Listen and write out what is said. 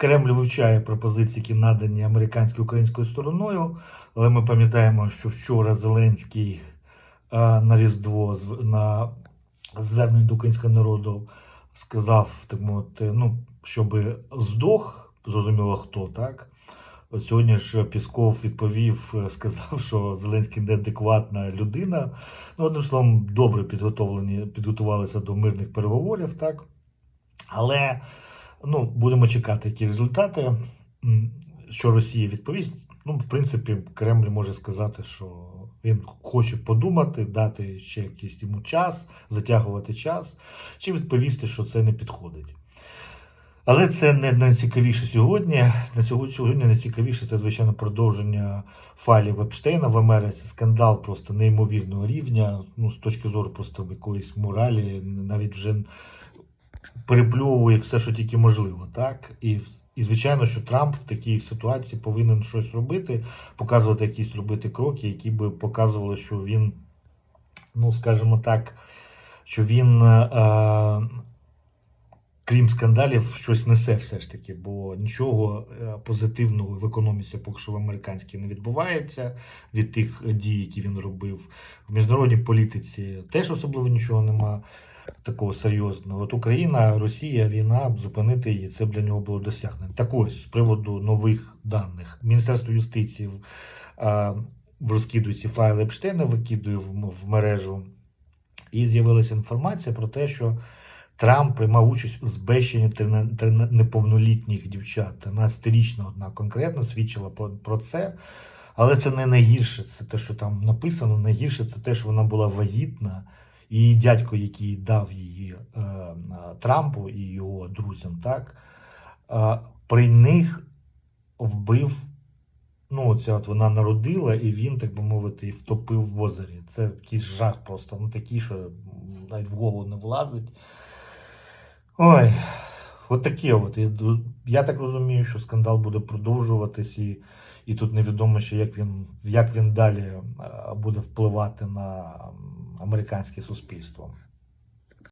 Кремль вивчає пропозиції, які надані американською українською стороною, але ми пам'ятаємо, що вчора Зеленський е, на Різдво на звернення до українського народу сказав, мовити, ну, щоб здох, зрозуміло хто, так? Сьогодні ж Пісков відповів, е, сказав, що Зеленський неадекватна людина. Ну, одним словом, добре підготовлені, підготувалися до мирних переговорів, так? Але ну, будемо чекати, які результати, що Росія відповість. Ну, в принципі, Кремль може сказати, що він хоче подумати, дати ще якийсь йому час, затягувати час, чи відповісти, що це не підходить. Але це не найцікавіше сьогодні. На сьогодні, найцікавіше це, звичайно, продовження файлів Епштейна в Америці. Скандал просто неймовірного рівня. Ну, з точки зору просто якоїсь моралі, навіть вже перепльовує все, що тільки можливо. Так? І, і звичайно, що Трамп в такій ситуації повинен щось робити, показувати якісь робити кроки, які би показували, що він, ну скажімо так, що він. Е, крім скандалів, щось несе все ж таки, бо нічого е, позитивного в економіці поки що в американській не відбувається від тих дій, які він робив. В міжнародній політиці теж особливо нічого нема такого серйозного. От Україна, Росія, війна, зупинити її, це для нього було досягнення. Так ось, з приводу нових даних. Міністерство юстиції е, розкидує ці файли Епштейна, викидує в, в мережу. І з'явилася інформація про те, що Трамп приймав участь у збещенні неповнолітніх дівчат. 13-річна одна конкретно свідчила про, це. Але це не найгірше, це те, що там написано. Найгірше це те, що вона була вагітна, її дядько, який дав її е, Трампу і його друзям, так, е, при них вбив. Ну, оця от вона народила, і він, так би мовити, втопив в озері. Це якийсь жах просто. Ну такий, що навіть в голову не влазить. Ой, от таке от. Я так розумію, що скандал буде продовжуватись, і, і тут невідомо ще, як він, як він далі е, буде впливати на американське суспільство.